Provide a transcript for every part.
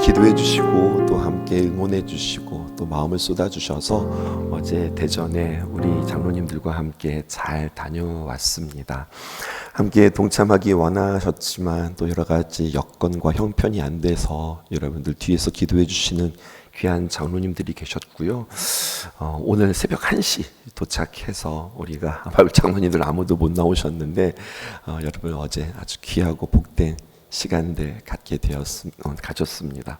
기도해 주시고 또 함께 응원해 주시고 또 마음을 쏟아 주셔서 어제 대전에 우리 장로님들과 함께 잘 다녀왔습니다. 함께 동참하기 원하셨지만 또 여러 가지 여건과 형편이 안 돼서 여러분들 뒤에서 기도해 주시는 귀한 장로님들이 계셨고요. 어, 오늘 새벽 1시 도착해서 우리가 마을 장로님들 아무도 못 나오셨는데 어, 여러분 어제 아주 귀하고 복된 시간들 갖게 되었 어, 가졌습니다.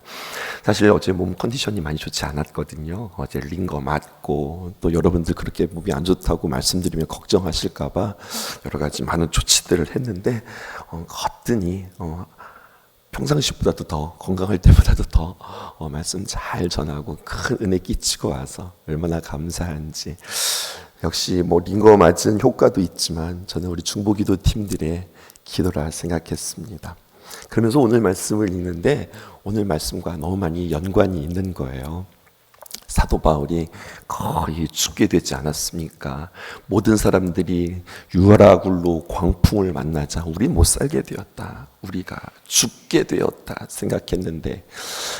사실 어제 몸 컨디션이 많이 좋지 않았거든요. 어제 링거 맞고 또 여러분들 그렇게 몸이 안 좋다고 말씀드리면 걱정하실까봐 여러 가지 많은 조치들을 했는데 어, 거뜬히 어, 평상시보다도 더 건강할 때보다도 더 어, 말씀 잘 전하고 큰 은혜 끼치고 와서 얼마나 감사한지 역시 뭐 링거 맞은 효과도 있지만 저는 우리 중보기도 팀들의 기도라 생각했습니다. 그러면서 오늘 말씀을 읽는데 오늘 말씀과 너무 많이 연관이 있는 거예요. 사도 바울이 거의 죽게 되지 않았습니까? 모든 사람들이 유라굴로 광풍을 만나자 우리 못 살게 되었다. 우리가 죽게 되었다 생각했는데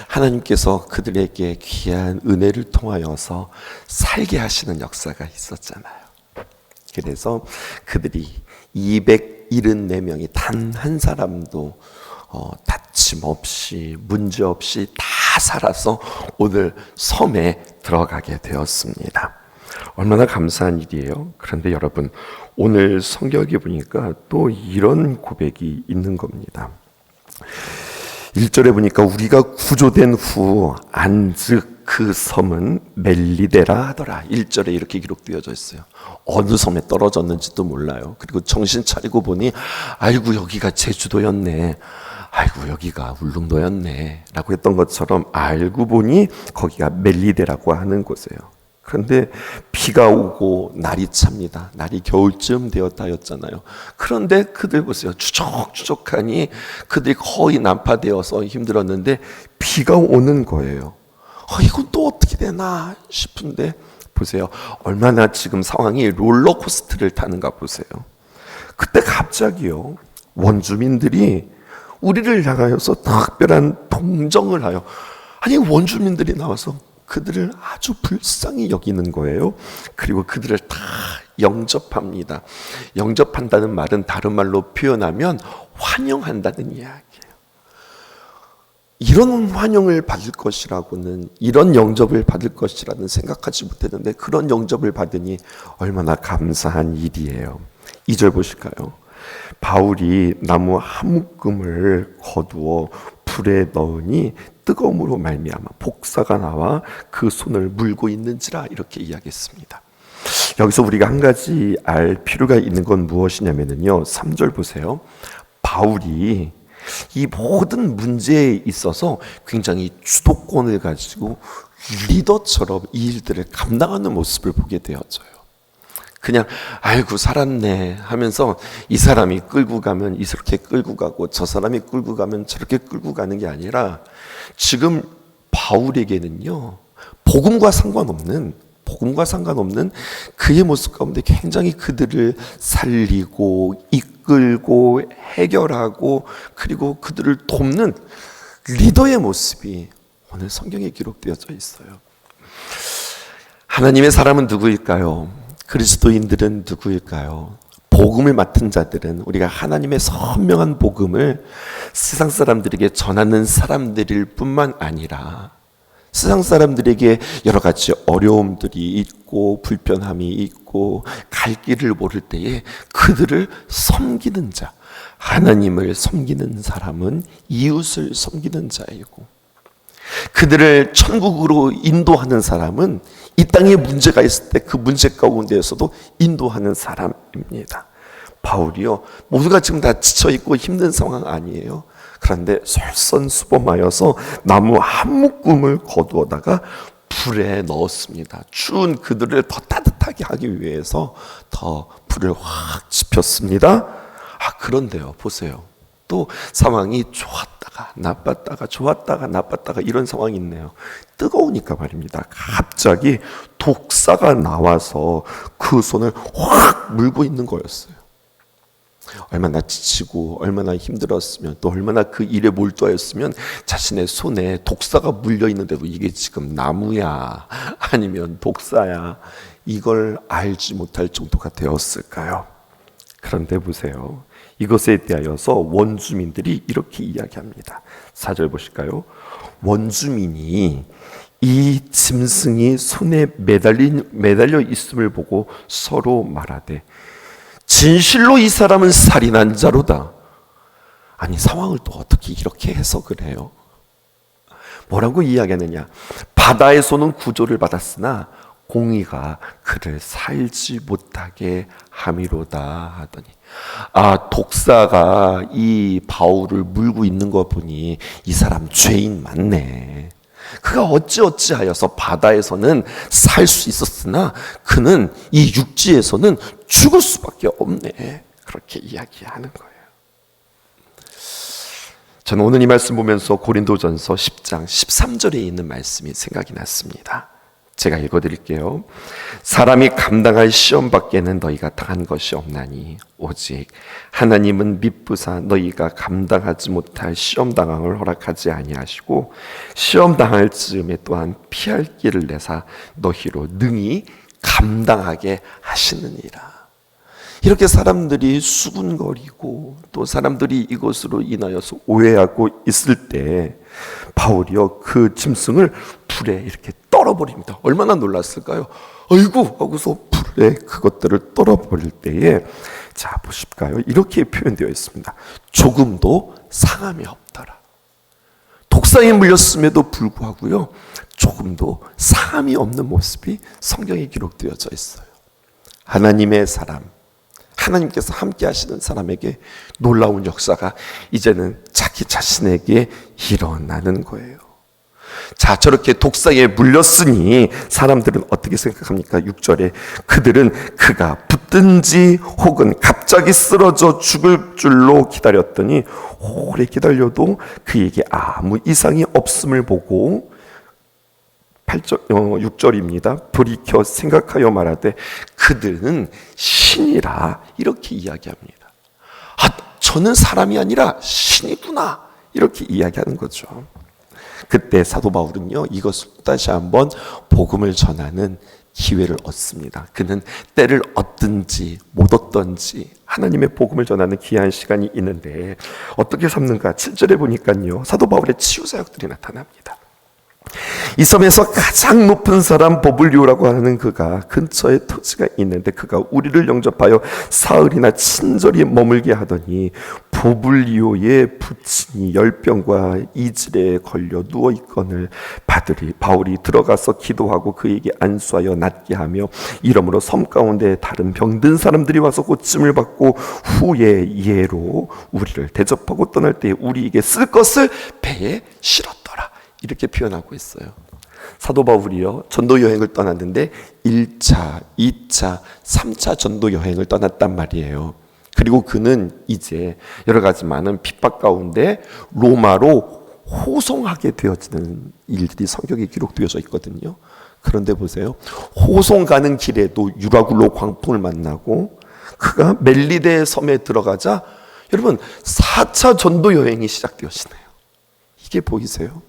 하나님께서 그들에게 귀한 은혜를 통하여서 살게 하시는 역사가 있었잖아요. 그래서 그들이 274명이 단 한 사람도 어, 다침 없이 문제 없이 다 살아서 오늘 섬에 들어가게 되었습니다. 얼마나 감사한 일이에요. 그런데 여러분 오늘 성경에 보니까 또 이런 고백이 있는 겁니다. 1절에 보니까 우리가 구조된 후 안즉 그 섬은 멜리데라 하더라. 1절에 이렇게 기록되어져 있어요. 어느 섬에 떨어졌는지도 몰라요. 그리고 정신 차리고 보니 아이고 여기가 제주도였네. 아이고 여기가 울릉도였네. 라고 했던 것처럼 알고 보니 거기가 멜리데라고 하는 곳이에요. 그런데 비가 오고 날이 찹니다. 날이 겨울쯤 되었다였잖아요. 그런데 그들 보세요. 추적추적하니 그들이 거의 난파되어서 힘들었는데 비가 오는 거예요. 아, 이건 또 어떻게 되나 싶은데 보세요. 얼마나 지금 상황이 롤러코스터를 타는가 보세요. 그때 갑자기요. 원주민들이 우리를 향하여서 특별한 동정을 하여 아니 원주민들이 나와서 그들을 아주 불쌍히 여기는 거예요. 그리고 그들을 다 영접합니다. 영접한다는 말은 다른 말로 표현하면 환영한다는 이야기예요. 이런 환영을 받을 것이라고는 이런 영접을 받을 것이라는 생각하지 못했는데 그런 영접을 받으니 얼마나 감사한 일이에요. 2절 보실까요? 바울이 나무 한 묶음을 거두어 불에 넣으니 뜨거움으로 말미암아 복사가 나와 그 손을 물고 있는지라 이렇게 이야기했습니다. 여기서 우리가 한 가지 알 필요가 있는 건 무엇이냐면요. 3절 보세요. 바울이 이 모든 문제에 있어서 굉장히 주도권을 가지고 리더처럼 이 일들을 감당하는 모습을 보게 되어져요. 그냥 아이고 살았네 하면서 이 사람이 끌고 가면 이렇게 끌고 가고 저 사람이 끌고 가면 저렇게 끌고 가는 게 아니라 지금 바울에게는요 복음과 상관없는 복음과 상관없는 그의 모습 가운데 굉장히 그들을 살리고 이끌고 해결하고 그리고 그들을 돕는 리더의 모습이 오늘 성경에 기록되어져 있어요. 하나님의 사람은 누구일까요? 그리스도인들은 누구일까요? 복음을 맡은 자들은 우리가 하나님의 선명한 복음을 세상 사람들에게 전하는 사람들일 뿐만 아니라 세상 사람들에게 여러 가지 어려움들이 있고 불편함이 있고 갈 길을 모를 때에 그들을 섬기는 자, 하나님을 섬기는 사람은 이웃을 섬기는 자이고 그들을 천국으로 인도하는 사람은 이 땅에 문제가 있을 때 그 문제 가운데에서도 인도하는 사람입니다. 바울이요. 모두가 지금 다 지쳐 있고 힘든 상황 아니에요. 그런데 솔선수범하여서 나무 한 묶음을 거두어다가 불에 넣었습니다. 추운 그들을 더 따뜻하게 하기 위해서 더 불을 확 지폈습니다. 아, 그런데요. 보세요. 또 상황이 좋았다가 나빴다가 좋았다가 나빴다가 이런 상황이 있네요. 뜨거우니까 말입니다. 갑자기 독사가 나와서 그 손을 확 물고 있는 거였어요. 얼마나 지치고 얼마나 힘들었으면 또 얼마나 그 일에 몰두하였으면 자신의 손에 독사가 물려 있는데도 이게 지금 나무야 아니면 독사야 이걸 알지 못할 정도가 되었을까요? 그런데 보세요. 이것에 대하여서 원주민들이 이렇게 이야기합니다. 4절 보실까요? 원주민이 이 짐승이 손에 매달린, 매달려 있음을 보고 서로 말하되 진실로 이 사람은 살인한 자로다. 아니 상황을 또 어떻게 이렇게 해석을 해요? 뭐라고 이야기하느냐? 바다에서는 구조를 받았으나 공의가 그를 살지 못하게 함이로다 하더니 아 독사가 이 바울을 물고 있는 거 보니 이 사람 죄인 맞네. 그가 어찌어찌 하여서 바다에서는 살 수 있었으나 그는 이 육지에서는 죽을 수밖에 없네. 그렇게 이야기하는 거예요. 저는 오늘 이 말씀 보면서 고린도전서 10장 13절에 있는 말씀이 생각이 났습니다. 제가 읽어 드릴게요. 사람이 감당할 시험 밖에는 너희가 당한 것이 없나니 오직 하나님은 미쁘사 너희가 감당하지 못할 시험 당함을 허락하지 아니하시고 시험 당할 즈음에 또한 피할 길을 내사 너희로 능히 감당하게 하시느니라. 이렇게 사람들이 수군거리고 또 사람들이 이것으로 인하여서 오해하고 있을 때 바울이요 그 짐승을 불에 이렇게 떨어버립니다. 얼마나 놀랐을까요? 어이구 하고서 불에 그것들을 떨어버릴 때에 자 보실까요? 이렇게 표현되어 있습니다. 조금도 상함이 없더라. 독사에 물렸음에도 불구하고요 조금도 상함이 없는 모습이 성경에 기록되어져 있어요. 하나님의 사람 하나님께서 함께 하시는 사람에게 놀라운 역사가 이제는 자기 자신에게 일어나는 거예요. 자, 저렇게 독사에 물렸으니 사람들은 어떻게 생각합니까? 6절에 그들은 그가 붙든지 혹은 갑자기 쓰러져 죽을 줄로 기다렸더니 오래 기다려도 그에게 아무 이상이 없음을 보고 8절, 어, 6절입니다. 돌이켜 생각하여 말하되 그들은 신이라 이렇게 이야기합니다. 아, 저는 사람이 아니라 신이구나 이렇게 이야기하는 거죠. 그때 사도 바울은요 이것을 다시 한번 복음을 전하는 기회를 얻습니다. 그는 때를 얻든지 못 얻든지 하나님의 복음을 전하는 귀한 시간이 있는데 어떻게 삼는가? 7절에 보니까요 사도 바울의 치유 사역들이 나타납니다. 이 섬에서 가장 높은 사람 보블리오라고 하는 그가 근처에 토지가 있는데 그가 우리를 영접하여 사흘이나 친절히 머물게 하더니 보블리오의 부친이 열병과 이질에 걸려 누워 있건을 받으리 바울이 들어가서 기도하고 그에게 안수하여 낫게 하며 이러므로 섬 가운데 다른 병든 사람들이 와서 고침을 받고 후에 예로 우리를 대접하고 떠날 때 우리에게 쓸 것을 배에 실었더라. 이렇게 표현하고 있어요. 사도 바울이요. 전도 여행을 떠났는데 1차, 2차, 3차 전도 여행을 떠났단 말이에요. 그리고 그는 이제 여러 가지 많은 핍박 가운데 로마로 호송하게 되어지는 일들이 성경에 기록되어져 있거든요. 그런데 보세요. 호송 가는 길에도 유라굴로 광풍을 만나고 그가 멜리데 섬에 들어가자 여러분 4차 전도 여행이 시작되어지네요. 이게 보이세요?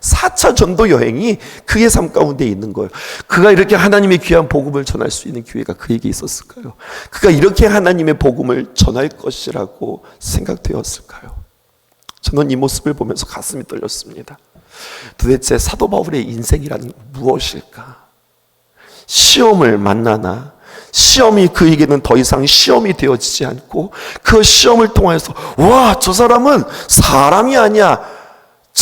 4차 전도 여행이 그의 삶 가운데 있는 거예요. 그가 이렇게 하나님의 귀한 복음을 전할 수 있는 기회가 그에게 있었을까요? 그가 이렇게 하나님의 복음을 전할 것이라고 생각되었을까요? 저는 이 모습을 보면서 가슴이 떨렸습니다. 도대체 사도 바울의 인생이란 무엇일까? 시험을 만나나 시험이 그에게는 더 이상 시험이 되어지지 않고 그 시험을 통해서 와, 저 사람은 사람이 아니야.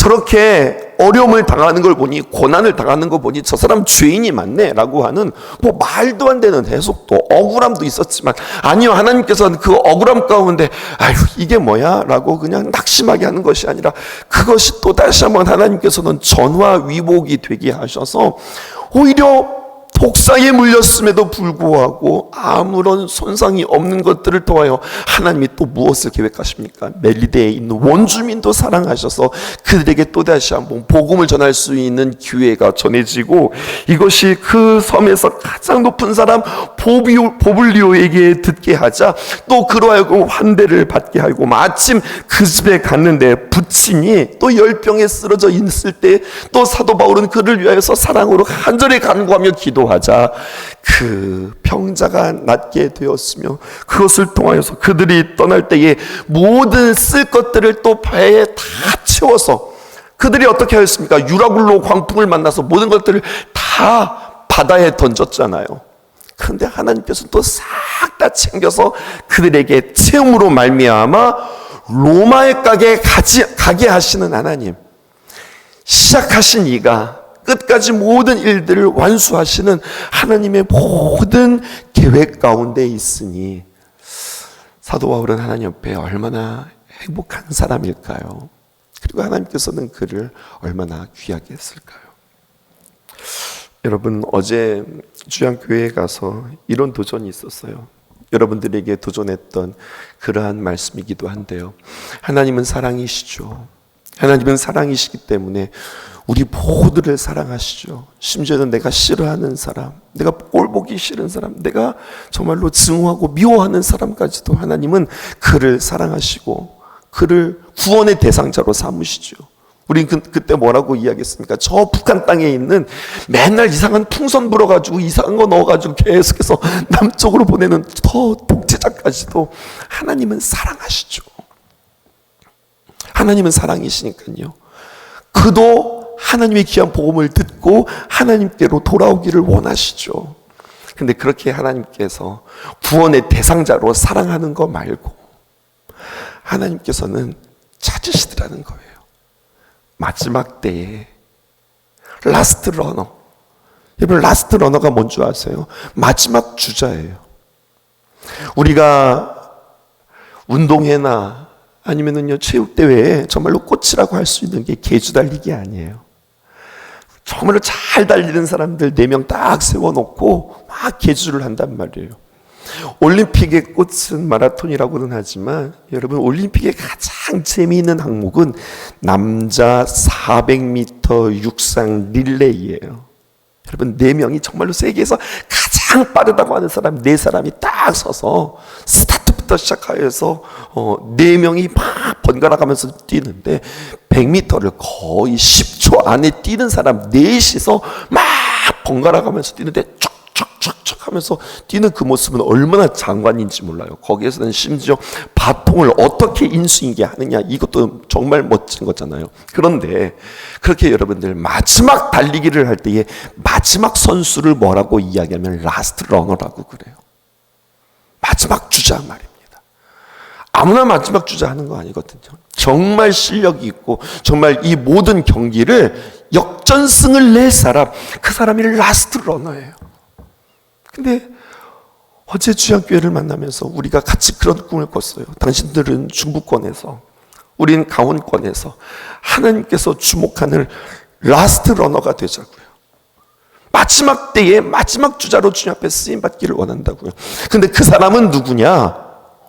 저렇게 어려움을 당하는 걸 보니 고난을 당하는 걸 보니 저 사람 죄인이 맞네라고 하는 뭐 말도 안 되는 해석도 억울함도 있었지만 아니요 하나님께서는 그 억울함 가운데 아유 이게 뭐야라고 그냥 낙심하게 하는 것이 아니라 그것이 또 다시 한번 하나님께서는 전화 위복이 되게 하셔서 오히려 독사에 물렸음에도 불구하고 아무런 손상이 없는 것들을 통하여 하나님이 또 무엇을 계획하십니까? 멜리데에 있는 원주민도 사랑하셔서 그들에게 또 다시 한번 복음을 전할 수 있는 기회가 전해지고 이것이 그 섬에서 가장 높은 사람 보비오, 보블리오에게 듣게 하자 또 그러하고 환대를 받게 하고 마침 그 집에 갔는데 부친이 또 열병에 쓰러져 있을 때 또 사도 바울은 그를 위하여서 사랑으로 간절히 간구하며 기도 하자 그 병자가 낫게 되었으며 그것을 통하여서 그들이 떠날 때에 모든 쓸 것들을 또 배에 다 채워서 그들이 어떻게 하였습니까? 유라굴로 광풍을 만나서 모든 것들을 다 바다에 던졌잖아요. 그런데 하나님께서 또 싹 다 챙겨서 그들에게 체험으로 말미암아 로마에 가게 가지, 가게 하시는 하나님. 시작하신 이가 끝까지 모든 일들을 완수하시는 하나님의 모든 계획 가운데 있으니 사도 바울은 하나님 옆에 얼마나 행복한 사람일까요? 그리고 하나님께서는 그를 얼마나 귀하게 했을까요? 여러분 어제 주양교회에 가서 이런 도전이 있었어요. 여러분들에게 도전했던 그러한 말씀이기도 한데요. 하나님은 사랑이시죠. 하나님은 사랑이시기 때문에 우리 모두를 사랑하시죠. 심지어는 내가 싫어하는 사람, 내가 꼴 보기 싫은 사람, 내가 정말로 증오하고 미워하는 사람까지도 하나님은 그를 사랑하시고 그를 구원의 대상자로 삼으시죠. 우리 그, 그때 뭐라고 이야기했습니까? 저 북한 땅에 있는 맨날 이상한 풍선 불어가지고 이상한 거 넣어가지고 계속해서 남쪽으로 보내는 더 독재자까지도 하나님은 사랑하시죠. 하나님은 사랑이시니까요. 그도 하나님의 귀한 복음을 듣고 하나님께로 돌아오기를 원하시죠. 근데 그렇게 하나님께서 구원의 대상자로 사랑하는 거 말고 하나님께서는 찾으시더라는 거예요. 마지막 때에 라스트 러너. 여러분 라스트 러너가 뭔 줄 아세요? 마지막 주자예요. 우리가 운동회나 아니면은요 체육 대회에 정말로 꽃이라고 할 수 있는 게 개주 달리기 아니에요. 정말로 잘 달리는 사람들 네 명 딱 세워놓고 막 개주를 한단 말이에요. 올림픽의 꽃은 마라톤이라고는 하지만 여러분 올림픽의 가장 재미있는 항목은 남자 400m 육상 릴레이예요. 여러분 네 명이 정말로 세계에서 가장 빠르다고 하는 사람 네 사람이 딱 서서 스타트부터 시작하여서 어, 네 명이 막 번갈아 가면서 뛰는데 100m를 거의 10초 안에 뛰는 사람 넷이서 막 번갈아 가면서 뛰는데 촥촥촥촥 하면서 뛰는 그 모습은 얼마나 장관인지 몰라요. 거기에서는 심지어 바통을 어떻게 인수인계 하느냐 이것도 정말 멋진 거잖아요. 그런데 그렇게 여러분들 마지막 달리기를 할 때에 마지막 선수를 뭐라고 이야기하면 라스트 러너라고 그래요. 마지막 주자 말입니다. 아무나 마지막 주자 하는 거 아니거든요. 정말 실력이 있고 정말 이 모든 경기를 역전승을 낼 사람 그 사람이 라스트 러너예요. 근데 어제 주양교회를 만나면서 우리가 같이 그런 꿈을 꿨어요. 당신들은 중부권에서, 우린 강원권에서 하나님께서 주목하는 라스트 러너가 되자고요. 마지막 때에 마지막 주자로 주님 앞에 쓰임 받기를 원한다고요. 근데 그 사람은 누구냐?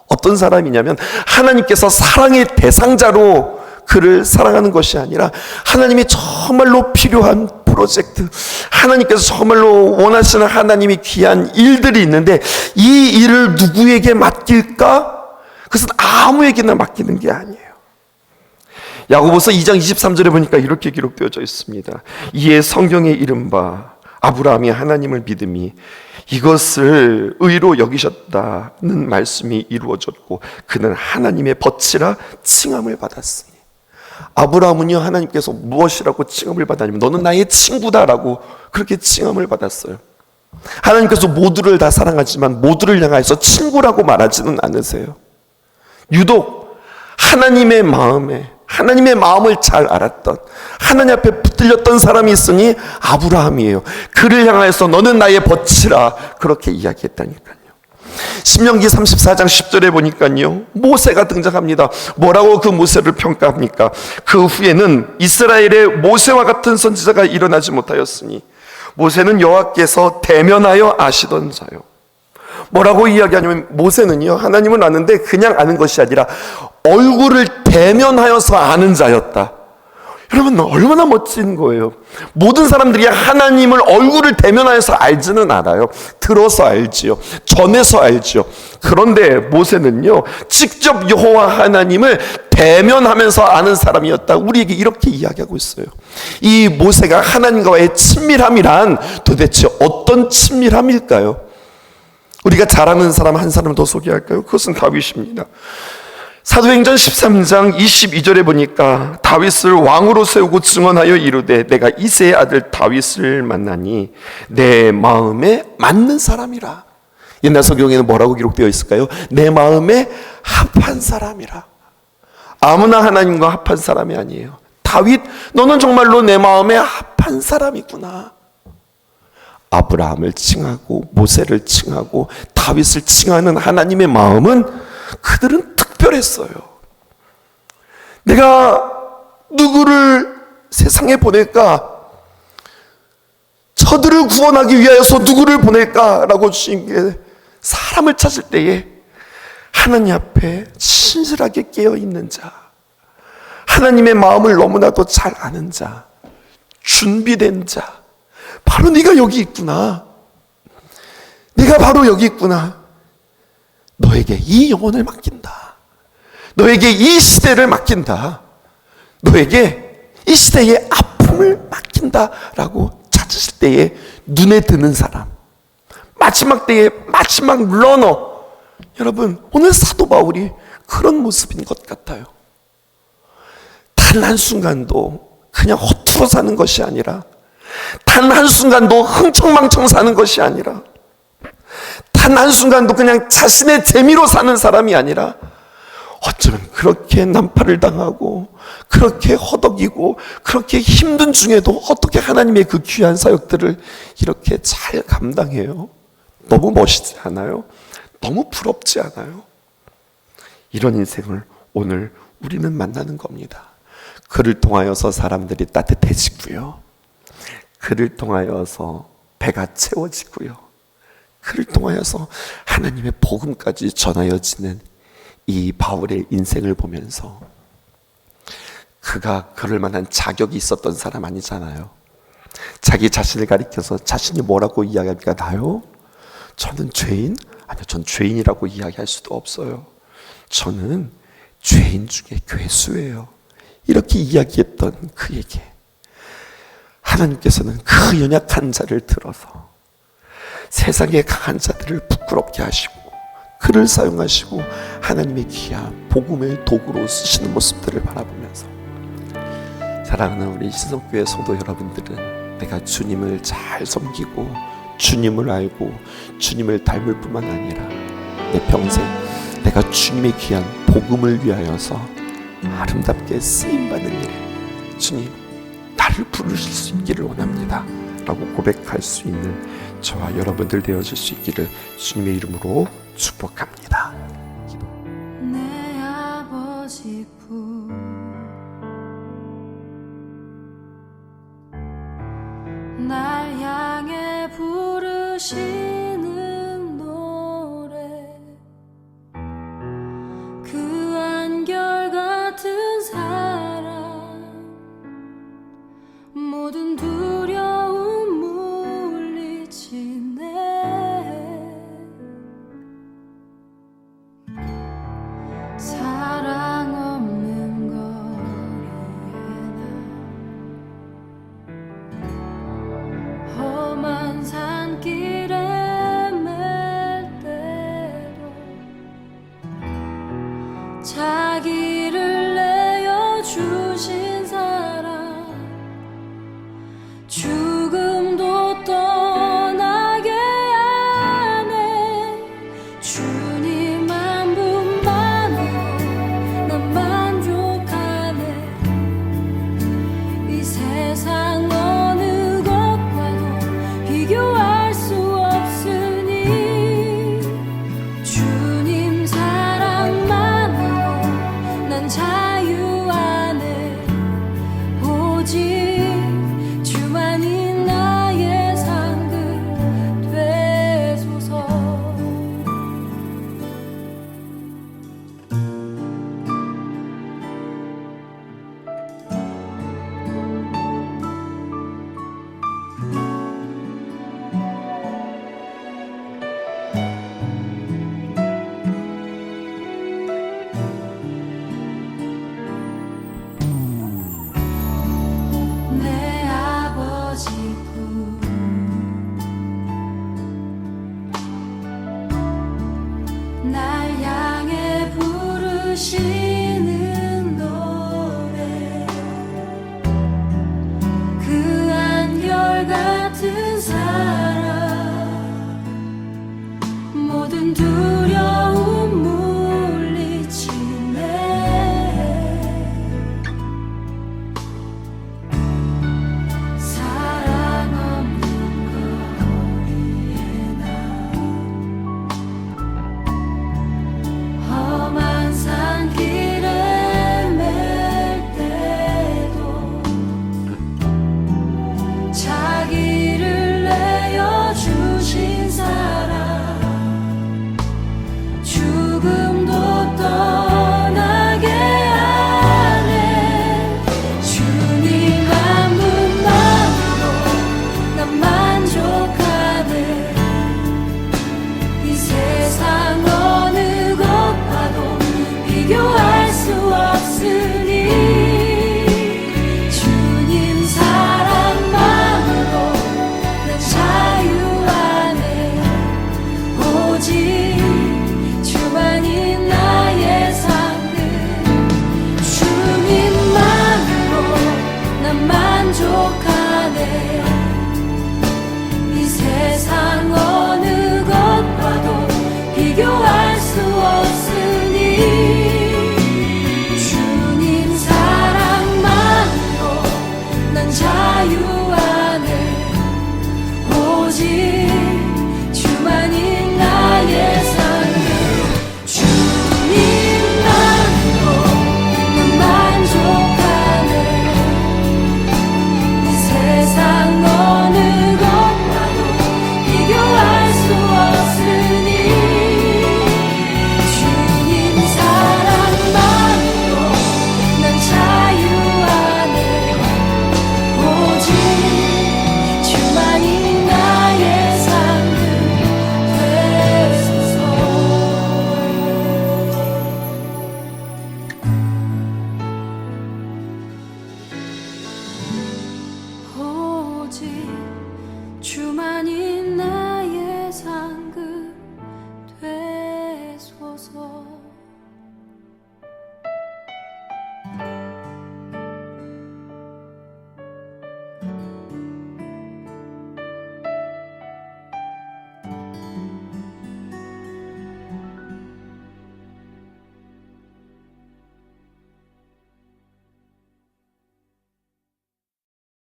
어떤 사람이냐면 하나님께서 사랑의 대상자로 그를 사랑하는 것이 아니라 하나님이 정말로 필요한 프로젝트, 하나님께서 정말로 원하시는 하나님이 귀한 일들이 있는데 이 일을 누구에게 맡길까? 그것은 아무에게나 맡기는 게 아니에요. 야고보서 2장 23절에 보니까 이렇게 기록되어져 있습니다. 이에 성경에 이른바 아브라함이 하나님을 믿음이 이것을 의로 여기셨다는 말씀이 이루어졌고 그는 하나님의 벗이라 칭함을 받았으니 아브라함은요 하나님께서 무엇이라고 칭함을 받았냐면 너는 나의 친구다라고 그렇게 칭함을 받았어요. 하나님께서 모두를 다 사랑하지만 모두를 향하여서 친구라고 말하지는 않으세요. 유독 하나님의 마음에 하나님의 마음을 잘 알았던 하나님 앞에 붙들렸던 사람이 있으니 아브라함이에요. 그를 향하여서 너는 나의 벗이라 그렇게 이야기했다니까요. 신명기 34장 10절에 보니까요. 모세가 등장합니다. 뭐라고 그 모세를 평가합니까? 그 후에는 이스라엘의 모세와 같은 선지자가 일어나지 못하였으니 모세는 여호와께서 대면하여 아시던 자요. 뭐라고 이야기하냐면 모세는요 하나님을 아는데 그냥 아는 것이 아니라 얼굴을 대면하여서 아는 자였다. 여러분 얼마나 멋진 거예요. 모든 사람들이 하나님을 얼굴을 대면하여서 알지는 않아요. 들어서 알지요. 전해서 알지요. 그런데 모세는요 직접 여호와 하나님을 대면하면서 아는 사람이었다. 우리에게 이렇게 이야기하고 있어요. 이 모세가 하나님과의 친밀함이란 도대체 어떤 친밀함일까요? 우리가 잘 아는 사람 한 사람 더 소개할까요? 그것은 다윗입니다. 사도행전 13장 22절에 보니까 다윗을 왕으로 세우고 증언하여 이르되 내가 이세의 아들 다윗을 만나니 내 마음에 맞는 사람이라. 옛날 성경에는 뭐라고 기록되어 있을까요? 내 마음에 합한 사람이라. 아무나 하나님과 합한 사람이 아니에요. 다윗, 너는 정말로 내 마음에 합한 사람이구나. 아브라함을 칭하고 모세를 칭하고 다윗을 칭하는 하나님의 마음은 그들은 특별했어요. 내가 누구를 세상에 보낼까? 저들을 구원하기 위하여서 누구를 보낼까라고 주신 게 사람을 찾을 때에 하나님 앞에 신실하게 깨어 있는 자, 하나님의 마음을 너무나도 잘 아는 자, 준비된 자, 바로 네가 여기 있구나. 네가 바로 여기 있구나. 너에게 이 영혼을 맡긴다. 너에게 이 시대를 맡긴다. 너에게 이 시대의 아픔을 맡긴다라고 찾으실 때에 눈에 드는 사람. 마지막 때의 마지막 러너. 여러분, 오늘 사도 바울이 그런 모습인 것 같아요. 단 한순간도 그냥 허투루 사는 것이 아니라 단 한순간도 흥청망청 사는 것이 아니라 단 한순간도 그냥 자신의 재미로 사는 사람이 아니라 어쩌면 그렇게 난파를 당하고 그렇게 허덕이고 그렇게 힘든 중에도 어떻게 하나님의 그 귀한 사역들을 이렇게 잘 감당해요? 너무 멋있지 않아요? 너무 부럽지 않아요? 이런 인생을 오늘 우리는 만나는 겁니다. 그를 통하여서 사람들이 따뜻해지고요. 그를 통하여서 배가 채워지고요. 그를 통하여서 하나님의 복음까지 전하여지는 이 바울의 인생을 보면서 그가 그럴 만한 자격이 있었던 사람 아니잖아요. 자기 자신을 가리켜서 자신이 뭐라고 이야기합니까? 나요? 저는 죄인? 아니요, 전 죄인이라고 이야기할 수도 없어요. 저는 죄인 중에 괴수예요. 이렇게 이야기했던 그에게 하나님께서는 그 연약한 자를 들어서 세상의 강한 자들을 부끄럽게 하시고 그를 사용하시고 하나님의 귀한 복음의 도구로 쓰시는 모습들을 바라보면서 사랑하는 우리 신성교회 성도 여러분들은 내가 주님을 잘 섬기고 주님을 알고 주님을 닮을 뿐만 아니라 내 평생 내가 주님의 귀한 복음을 위하여서 아름답게 쓰임 받는 일에 주님 나를 부르실 수 있기를 원합니다. 라고 고백할 수 있는 저와 여러분들 되어질 수 있기를 주님의 이름으로 축복합니다. 내 아버지 부 날 향해 부르시 心。